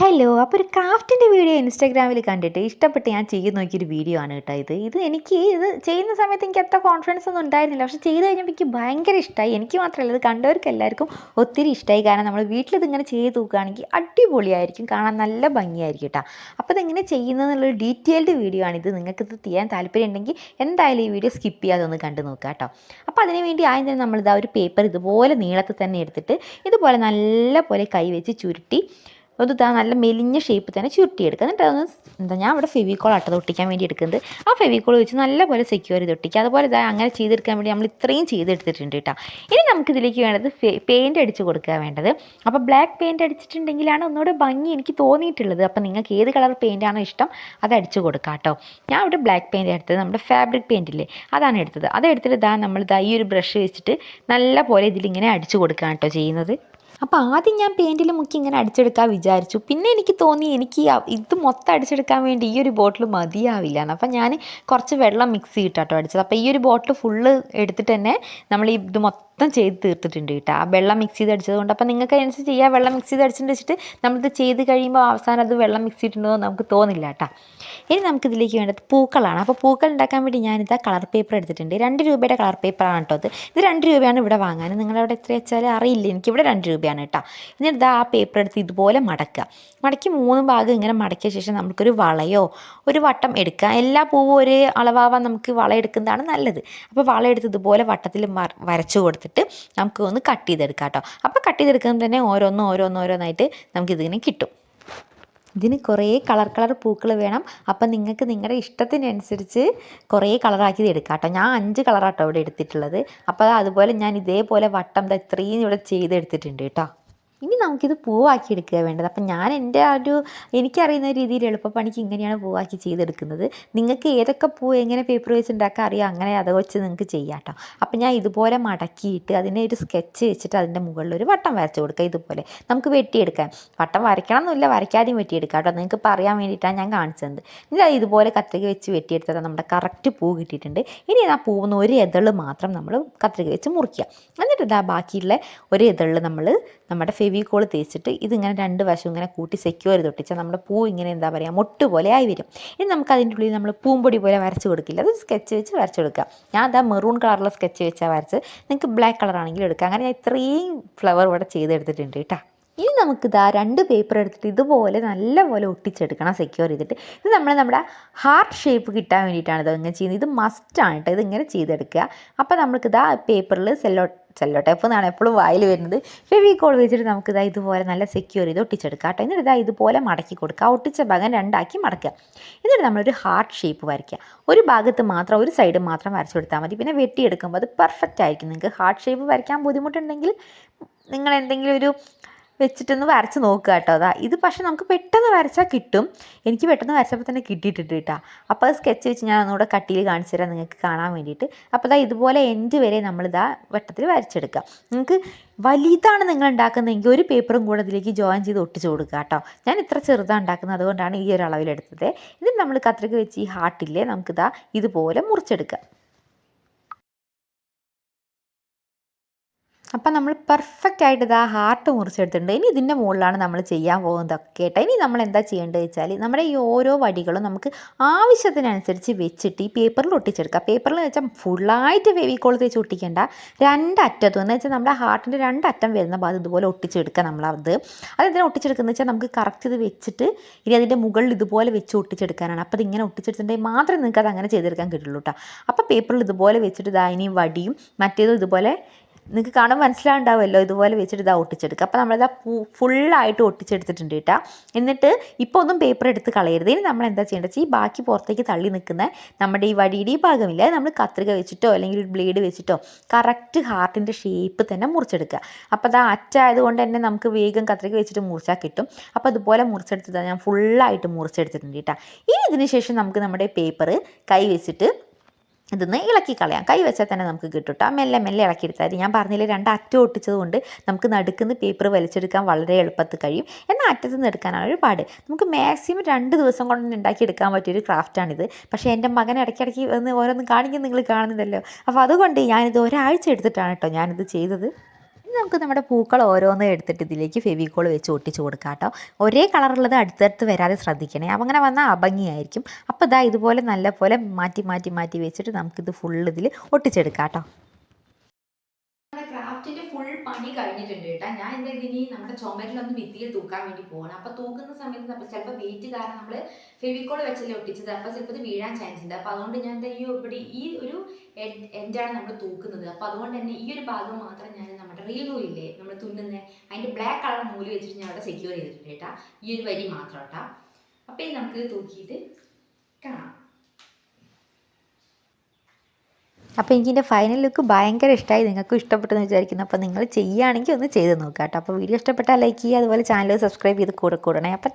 Hello അപ്പോൾ ഒരു ക്രാഫ്റ്റിന്റെ video ഇൻസ്റ്റാഗ്രാമിൽ കണ്ടിട്ട് ഇഷ്ടപ്പെട്ട് ഞാൻ ചെയ്ത് നോക്കിയൊരു വീഡിയോ ആണ് കേട്ടോ ഇത്. ഇത് എനിക്ക് ഇത് ചെയ്യുന്ന സമയത്ത് എനിക്ക് അത്ര കോൺഫിഡൻസ് ഒന്നും ഉണ്ടായിരുന്നില്ല. പക്ഷേ ചെയ്ത് കഴിഞ്ഞപ്പോൾ എനിക്ക് ഭയങ്കര ഇഷ്ടമായി എനിക്ക് മാത്രമല്ല ഇത് കണ്ടവർക്ക് എല്ലാവർക്കും ഒത്തിരി ഇഷ്ടമായി കാരണം നമ്മൾ വീട്ടിൽ ഇങ്ങനെ ചെയ്ത് നോക്കുകയാണെങ്കിൽ അടിപൊളിയായിരിക്കും. കാണാൻ നല്ല ഭംഗിയായിരിക്കും കേട്ടോ. അപ്പോൾ ഇതെങ്ങനെ ചെയ്യുന്നതെന്നുള്ളൊരു ഡീറ്റെയിൽഡ് വീഡിയോ ആണ് ഇത്. നിങ്ങൾക്ക് ഇത് ചെയ്യാൻ താല്പര്യം ഉണ്ടെങ്കിൽ എന്തായാലും ഈ വീഡിയോ സ്കിപ്പ് ചെയ്യാതെ ഒന്ന് കണ്ടു നോക്കുക കേട്ടോ. അപ്പോൾ അതിന് വേണ്ടി ആദ്യം തന്നെ നമ്മളിതാ ഒരു പേപ്പർ ഇതുപോലെ നീളത്തിൽ തന്നെ എടുത്തിട്ട് ഇതുപോലെ നല്ല പോലെ കൈ വെച്ച് ചുരുട്ടി അത് ഇതാ നല്ല മെലിഞ്ഞ ഷേപ്പ് തന്നെ ചുരുട്ടിയെടുക്കുക. എന്നിട്ട് അതൊന്ന് എന്താ ഞാൻ അവിടെ ഫെവിക്കോൾ അട്ടത് ഒട്ടിക്കാൻ വേണ്ടി എടുക്കുന്നത്. ആ ഫെവിക്കോൾ വെച്ച് നല്ലപോലെ സെക്യൂർ ചെയ്ത് ഒട്ടിക്കുക. അതുപോലെ ഇതാ അങ്ങനെ ചെയ്തെടുക്കാൻ വേണ്ടി നമ്മൾ ഇത്രയും ചെയ്തെടുത്തിട്ടുണ്ട് കേട്ടോ. ഇനി നമുക്ക് ഇതിലേക്ക് വേണ്ടത് പെയിന്റ് അടിച്ച് കൊടുക്കുക വേണ്ടത്. അപ്പോൾ ബ്ലാക്ക് പെയിന്റ് അടിച്ചിട്ടുണ്ടെങ്കിലാണ് ഒന്നുകൂടെ ഭംഗി എനിക്ക് തോന്നിയിട്ടുള്ളത്. അപ്പോൾ നിങ്ങൾക്ക് ഏത് കളർ പെയിന്റ് ആണോ ഇഷ്ടം അത് അടിച്ച് കൊടുക്കുക കേട്ടോ. ഞാൻ അവിടെ ബ്ലാക്ക് പെയിന്റ് എടുത്തത് നമ്മുടെ ഫാബ്രിക് പെയിന്റ് ഇല്ലേ അതാണ് എടുത്തത്. അതെടുത്തിട്ട് ഇതാ നമ്മൾ ഇതാ ഈ ഒരു ബ്രഷ് വെച്ചിട്ട് നല്ല പോലെ ഇതിലിങ്ങനെ അടിച്ച് കൊടുക്കുകയാണ് കേട്ടോ ചെയ്യുന്നത്. അപ്പോൾ ആദ്യം ഞാൻ പെയിന്റിൽ മുക്കി ഇങ്ങനെ അടിച്ചെടുക്കാൻ വിചാരിച്ചു. പിന്നെ എനിക്ക് തോന്നി എനിക്ക് ഇത് മൊത്തം അടിച്ചെടുക്കാൻ വേണ്ടി ഈ ഒരു ബോട്ടിൽ മതിയാവില്ല എന്ന് അപ്പം ഞാൻ കുറച്ച് വെള്ളം മിക്സ് ചെയ്തിട്ടാട്ടോ അടിച്ചത്. അപ്പോൾ ഈ ഒരു ബോട്ടിൽ ഫുള്ള് എടുത്തിട്ട് തന്നെ നമ്മൾ ഇത് മൊത്തം മൊത്തം ചെയ്ത് തീർത്തിട്ടുണ്ട് കേട്ടോ. ആ വെള്ളം മിക്സ് ചെയ്ത് അടിച്ചത് കൊണ്ട് അപ്പം നിങ്ങൾക്ക് അതിനനുസരിച്ച് ചെയ്യാം വെള്ളം മിക്സ് ചെയ്ത് അടിച്ചിട്ട് വെച്ചിട്ട് നമ്മളിത് ചെയ്ത് കഴിയുമ്പോൾ അവസാനം അത് വെള്ളം മിക്സ് ചെയ്തിട്ടുണ്ടോ നമുക്ക് തോന്നില്ല കേട്ടോ. ഇനി നമുക്കിതിലേക്ക് വേണ്ടത് പൂക്കളാണ്. അപ്പോൾ പൂക്കൾ ഉണ്ടാക്കാൻ വേണ്ടി ഞാനിതാ കളർ പേപ്പർ എടുത്തിട്ടുണ്ട്. രണ്ട് രൂപയുടെ കളർ പേപ്പറാണ് കേട്ടോ അത് ഇത് രണ്ട് രൂപയാണ് ഇവിടെ വാങ്ങാൻ. നിങ്ങളവിടെ എത്ര വെച്ചാൽ അറിയില്ല. എനിക്കിവിടെ രണ്ട് രൂപയാണ് കേട്ടോ. എന്നിട്ട് ഇതാ ആ പേപ്പർ എടുത്ത് ഇതുപോലെ മടക്കുക. മടക്കി മൂന്ന് ഭാഗം ഇങ്ങനെ മടക്കിയ ശേഷം നമുക്കൊരു വളയോ ഒരു വട്ടം എടുക്കുക. എല്ലാ പൂവും ഒരേ അളവാവാൻ നമുക്ക് വള എടുക്കുന്നതാണ് നല്ലത്. അപ്പോൾ വള എടുത്ത് ഇതുപോലെ വട്ടത്തിൽ വരച്ചു കൊടുത്തിട്ട് നമുക്ക് ഒന്ന് കട്ട് ചെയ്തെടുക്കാം കേട്ടോ. അപ്പോൾ കട്ട് ചെയ്തെടുക്കുമ്പോൾ തന്നെ ഓരോന്നും ഓരോന്നും ഓരോന്നായിട്ട് നമുക്കിതിങ്ങനെ കിട്ടും. ഇതിന് കുറേ കളർ കളർ പൂക്കൾ വേണം. അപ്പം നിങ്ങൾക്ക് നിങ്ങളുടെ ഇഷ്ടത്തിനനുസരിച്ച് കുറേ കളറാക്കി എടുക്കാം കേട്ടോ. ഞാൻ അഞ്ച് കളറാട്ടോ ഇവിടെ എടുത്തിട്ടുള്ളത്. അപ്പോൾ അതുപോലെ ഞാൻ ഇതേപോലെ വട്ടം ഇത്രയും ഇവിടെ ചെയ്തെടുത്തിട്ടുണ്ട് കേട്ടോ. ഇനി നമുക്കിത് പൂവാക്കി എടുക്കുക വേണ്ടത്. അപ്പം ഞാൻ എന്റെ ആ ഒരു എനിക്കറിയുന്ന രീതിയിൽ എളുപ്പപ്പണിക്ക് ഇങ്ങനെയാണ് പൂവാക്കി ചെയ്തെടുക്കുന്നത്. നിങ്ങൾക്ക് ഏതൊക്കെ പൂ എങ്ങനെ പേപ്പർ വെച്ച് ഉണ്ടാക്കാൻ അറിയാം അങ്ങനെ അത് വെച്ച് നിങ്ങൾക്ക് ചെയ്യാം കേട്ടോ. അപ്പം ഞാൻ ഇതുപോലെ മടക്കിയിട്ട് അതിനെ ഒരു സ്കെച്ച് വെച്ചിട്ട് അതിന്റെ മുകളിൽ ഒരു വട്ടം വരച്ച് കൊടുക്കുക ഇതുപോലെ. നമുക്ക് വെട്ടിയെടുക്കാം. വട്ടം വരയ്ക്കണം എന്നില്ല വരയ്ക്കാതെയും വെട്ടിയെടുക്കാം കേട്ടോ. നിങ്ങൾക്ക് പറയാൻ വേണ്ടിയിട്ടാണ് ഞാൻ കാണിച്ചത്. ഇനി അത് ഇതുപോലെ കത്രിക വെച്ച് വെട്ടിയെടുത്താൽ നമ്മുടെ കറക്റ്റ് പൂ കിട്ടിയിട്ടുണ്ട്. ഇനി ആ പൂവുന്ന ഒരു എതൾ മാത്രം നമ്മൾ കത്രിക വെച്ച് മുറിക്കുക. എന്നിട്ട് ഇതാ ബാക്കിയുള്ള ഒരു എതൾ നമ്മൾ നമ്മുടെ ഫെവിക്കോൾ തേച്ചിട്ട് ഇതിങ്ങനെ രണ്ട് വശം ഇങ്ങനെ കൂട്ടി സെക്യൂർ ചെയ്ത് ഒട്ടിച്ചാൽ നമ്മുടെ പൂ ഇങ്ങനെ എന്താ പറയുക മൊട്ട് പോലെ ആയി വരും. ഇനി നമുക്ക് അതിന്റെ ഉള്ളിൽ നമ്മൾ പൂമ്പൊടി പോലെ വരച്ച് കൊടുക്കില്ല. അത് സ്കെച്ച് വെച്ച് വരച്ച് കൊടുക്കുക. ഞാൻ അതാ മെറൂൺ കളറിലെ സ്കെച്ച് വെച്ചാൽ വരച്ച് നിങ്ങൾക്ക് ബ്ലാക്ക് കളറാണെങ്കിൽ ആണെങ്കിലും എടുക്കാം. അങ്ങനെ ഞാൻ ഇത്രയും ഫ്ലവർ ഇവിടെ ചെയ്തെടുത്തിട്ടുണ്ട് കേട്ടോ. ഇനി നമുക്ക് ഇതാ രണ്ട് പേപ്പർ എടുത്തിട്ട് ഇതുപോലെ നല്ലപോലെ ഒട്ടിച്ചെടുക്കണം സെക്യൂർ ചെയ്തിട്ട്. ഇത് നമ്മൾ നമ്മുടെ ഹാർട്ട് ഷേപ്പ് കിട്ടാൻ വേണ്ടിയിട്ടാണ് ഇത് ഇങ്ങനെ ചെയ്യുന്നത്. ഇത് മസ്റ്റാണ് കേട്ടോ ഇതിങ്ങനെ ചെയ്തെടുക്കുക. അപ്പോൾ നമുക്കിതാ പേപ്പറിൽ സെല്ലോ സെല്ലോ ടേപ്പ് എന്നാണ് എപ്പോഴും വായിൽ വരുന്നത്. ഫെവിക്കോൾ വെച്ചിട്ട് നമുക്ക് ഇതാ ഇതുപോലെ നല്ല സെക്യൂർ ചെയ്ത് ഒട്ടിച്ചെടുക്കുക കേട്ടോ എന്നിട്ട് ഇതാ ഇതുപോലെ മടക്കി കൊടുക്കുക. ഒട്ടിച്ച ഭാഗം രണ്ടാക്കി മടക്കുക. എന്നിട്ട് നമ്മളൊരു ഹാർട്ട് ഷേപ്പ് വരയ്ക്കുക. ഒരു ഭാഗത്ത് മാത്രം ഒരു സൈഡ് മാത്രം വരച്ചു കൊടുത്താൽ മതി. പിന്നെ വെട്ടിയെടുക്കുമ്പോൾ അത് പെർഫെക്റ്റ് ആയിരിക്കും. നിങ്ങൾക്ക് ഹാർട്ട് ഷേപ്പ് വരയ്ക്കാൻ ബുദ്ധിമുട്ടുണ്ടെങ്കിൽ നിങ്ങൾ എന്തെങ്കിലും ഒരു വെച്ചിട്ടൊന്ന് വരച്ച് നോക്കുക കേട്ടോ. അതാ ഇത് പക്ഷേ നമുക്ക് പെട്ടെന്ന് വരച്ചാൽ കിട്ടും. എനിക്ക് പെട്ടെന്ന് വരച്ചപ്പോൾ തന്നെ കിട്ടിയിട്ടുണ്ട് കേട്ടോ. അപ്പോൾ അത് സ്കെച്ച് വെച്ച് ഞാൻ ഒന്നുകൂടെ കട്ടിയിൽ കാണിച്ചു തരാം നിങ്ങൾക്ക് കാണാൻ വേണ്ടിയിട്ട്. അപ്പോൾ ഇതാ ഇതുപോലെ എൻഡ് വരെ നമ്മളിതാ വട്ടത്തിൽ വരച്ചെടുക്കുക നിങ്ങൾക്ക് വലുതാണ് നിങ്ങൾ ഉണ്ടാക്കുന്നതെങ്കിൽ ഒരു പേപ്പറും കൂടെ അതിലേക്ക് ജോയിൻ ചെയ്ത് ഒട്ടിച്ചു കൊടുക്കുക കേട്ടോ. ഞാൻ ഇത്ര ചെറുതാണ് ഉണ്ടാക്കുന്നത് അതുകൊണ്ടാണ് ഈ ഒരു അളവിലെടുത്തത് ഇതിന് നമ്മൾ കത്രിക വെച്ച് ഈ ഹാർട്ടില്ലേ നമുക്കിതാ ഇതുപോലെ മുറിച്ചെടുക്കുക അപ്പം നമ്മൾ പെർഫെക്റ്റ് ആയിട്ട് ഇതാ ഹാർട്ട് മുറിച്ചെടുത്തിട്ടുണ്ട്. ഇനി ഇതിന്റെ മുകളിലാണ് നമ്മൾ ചെയ്യാൻ പോകുന്നതൊക്കെ കേട്ടോ. ഇനി നമ്മൾ എന്താ ചെയ്യേണ്ടത് വെച്ചാൽ നമ്മുടെ ഈ ഓരോ വടികളും നമുക്ക് ആവശ്യത്തിനനുസരിച്ച് വെച്ചിട്ട് ഈ പേപ്പറിൽ ഒട്ടിച്ചെടുക്കുക. പേപ്പറിൽ വെച്ചാൽ ഫുള്ളായിട്ട് ഫെവിക്കോൾ തേച്ച് ഒട്ടിക്കേണ്ട. രണ്ടറ്റത്തും എന്ന് വെച്ചാൽ നമ്മുടെ ഹാർട്ടിന്റെ രണ്ടറ്റം വരുന്ന ഭാഗം ഇതുപോലെ ഒട്ടിച്ചെടുക്കുക നമ്മളത് അതെന്തിനാണ് ഒട്ടിച്ചെടുക്കുന്നത് വെച്ചാൽ നമുക്ക് കറക്റ്റ് ഇത് വെച്ചിട്ട് ഇനി അതിന്റെ മുകളിൽ ഇതുപോലെ വെച്ച് ഒട്ടിച്ചെടുക്കാനാണ്. അപ്പോൾ ഇതിങ്ങനെ ഒട്ടിച്ചെടുത്തിട്ടുണ്ടെങ്കിൽ മാത്രമേ നിങ്ങൾക്ക് അത് അങ്ങനെ ചെയ്തെടുക്കാൻ കിട്ടുള്ളൂ കേട്ടോ. അപ്പോൾ പേപ്പറിൽ ഇതുപോലെ വെച്ചിട്ട് ഇതാ ഇനി വടിയും മറ്റേതും ഇതുപോലെ നിങ്ങൾക്ക് കാണാൻ മനസ്സിലാവുണ്ടാവുമല്ലോ ഇതുപോലെ വെച്ചിട്ട് ഇതാ ഒട്ടിച്ചെടുക്കുക അപ്പോൾ നമ്മളിതാ ഫുള്ളായിട്ട് ഒട്ടിച്ചെടുത്തിട്ടുണ്ട് കേട്ടോ എന്നിട്ട് ഇപ്പോൾ ഒന്നും പേപ്പർ എടുത്ത് കളയരുത്. ഇനി നമ്മൾ എന്താ ചെയ്യേണ്ടത് ഈ ബാക്കി പുറത്തേക്ക് തള്ളി നിൽക്കുന്ന നമ്മുടെ ഈ വടിയുടെ ഈ ഭാഗമില്ല നമ്മൾ കത്രിക വെച്ചിട്ടോ അല്ലെങ്കിൽ ഒരു ബ്ലേഡ് വെച്ചിട്ടോ കറക്റ്റ് ഹാർട്ടിന്റെ ഷേപ്പ് തന്നെ മുറിച്ചെടുക്കുക അപ്പോൾ അത് അറ്റായതുകൊണ്ട് തന്നെ നമുക്ക് വേഗം കത്രിക വെച്ചിട്ട് മുറിച്ചാൽ കിട്ടും. അപ്പോൾ അതുപോലെ മുറിച്ചെടുത്തതാണ് ഞാൻ ഫുള്ളായിട്ട് മുറിച്ചെടുത്തിട്ടുണ്ട് കേട്ടോ ഇനി ഇതിന് ശേഷം നമുക്ക് നമ്മുടെ പേപ്പർ കൈ വെച്ചിട്ട് ഇതൊന്ന് ഇളക്കി കളയാം. കൈ വെച്ചാൽ തന്നെ നമുക്ക് കിട്ടും മെല്ലെ മെല്ലെ ഇളക്കിയെടുത്താൽ ഞാൻ പറഞ്ഞില്ലേ രണ്ട് അറ്റം ഒട്ടിച്ചത് കൊണ്ട് നമുക്ക് നടുക്കുന്ന പേപ്പർ വലിച്ചെടുക്കാൻ വളരെ എളുപ്പത്തിൽ കഴിയും. എന്നാൽ അറ്റത്ത് നിന്ന് എടുക്കാനാണ് ഒരുപാട്. നമുക്ക് മാക്സിമം രണ്ട് ദിവസം കൊണ്ട് ഉണ്ടാക്കിയെടുക്കാൻ പറ്റിയൊരു ക്രാഫ്റ്റാണിത് പക്ഷേ എന്റെ മകൻ ഇടയ്ക്കിടയ്ക്ക് വന്ന് ഓരോന്ന് കാണിക്കും നിങ്ങൾ കാണുന്നില്ലല്ലോ. അപ്പോൾ അതുകൊണ്ട് ഞാനിത് ഒരാഴ്ച എടുത്തിട്ടാണ് കേട്ടോ ഞാനിത് ചെയ്തത്. ഇനി നമുക്ക് നമ്മുടെ പൂക്കൾ ഓരോന്നും എടുത്തിട്ട് ഇതിലേക്ക് ഫെവിക്കോൾ വെച്ച് ഒട്ടിച്ച് കൊടുക്കാം കേട്ടോ. ഒരേ കളറുള്ളത് അടുത്തടുത്ത് വരാതെ ശ്രദ്ധിക്കണേ. അങ്ങനെ വന്നാൽ അഭംഗിയായിരിക്കും. അപ്പോൾ ഇതാ ഇതുപോലെ നല്ല പോലെ മാറ്റി മാറ്റി മാറ്റി വെച്ചിട്ട് നമുക്കിത് ഫുൾ ഇതിൽ ഒട്ടിച്ചെടുക്കാം കേട്ടോ. പണി കഴിഞ്ഞിട്ടുണ്ട് കേട്ടോ. ഞാൻ എന്താ ഇതിനി നമ്മുടെ ചുമരിലൊന്ന് ഭിത്തിയിൽ തൂക്കാൻ വേണ്ടി പോകണം അപ്പൊ തൂക്കുന്ന സമയത്ത് നമ്മൾ ചിലപ്പോൾ വെയിറ്റ് കാരണം നമ്മൾ ഫെവിക്കോൾ വെച്ചല്ലേ ഒട്ടിച്ചത്. അപ്പൊ ചിലപ്പോൾ ഇത് വീഴാൻ ചാൻസ് ഉണ്ട്. അപ്പൊ അതുകൊണ്ട് ഞാൻ എന്താ ഈ ഇവിടെ ഈ ഒരു എൻഡാണ് നമ്മൾ തൂക്കുന്നത്. അപ്പൊ അതുകൊണ്ട് തന്നെ ഈ ഒരു ഭാഗം മാത്രം ഞാൻ നമ്മുടെ റീൽ നൂലില്ലേ നമ്മൾ തുന്നുന്ന. അതിന്റെ ബ്ലാക്ക് കളർ നൂൽ വെച്ചിട്ട് ഞാൻ അവിടെ സെക്യൂർ ചെയ്തിട്ടുണ്ട് കേട്ടാ. ഈ ഒരു വരി മാത്രം കേട്ടാ. അപ്പൊ ഇത് നമുക്ക് തൂക്കിയിട്ട് കാണാം. അപ്പോൾ എനിക്ക് എന്റെ ഫൈനൽ ലുക്ക് ഭയങ്കര ഇഷ്ടമായി നിങ്ങൾക്ക് ഇഷ്ടപ്പെട്ടെന്ന് വിചാരിക്കുന്നു. അപ്പോൾ നിങ്ങൾ ചെയ്യുകയാണെങ്കിൽ ഒന്ന് ചെയ്ത് നോക്കാം കേട്ടോ. അപ്പോൾ വീഡിയോ ഇഷ്ടപ്പെട്ടാൽ ലൈക്ക് ചെയ്യുക. അതുപോലെ ചാനൽ സബ്സ്ക്രൈബ് ചെയ്ത് കൂടെ കൂടണേ. അപ്പോൾ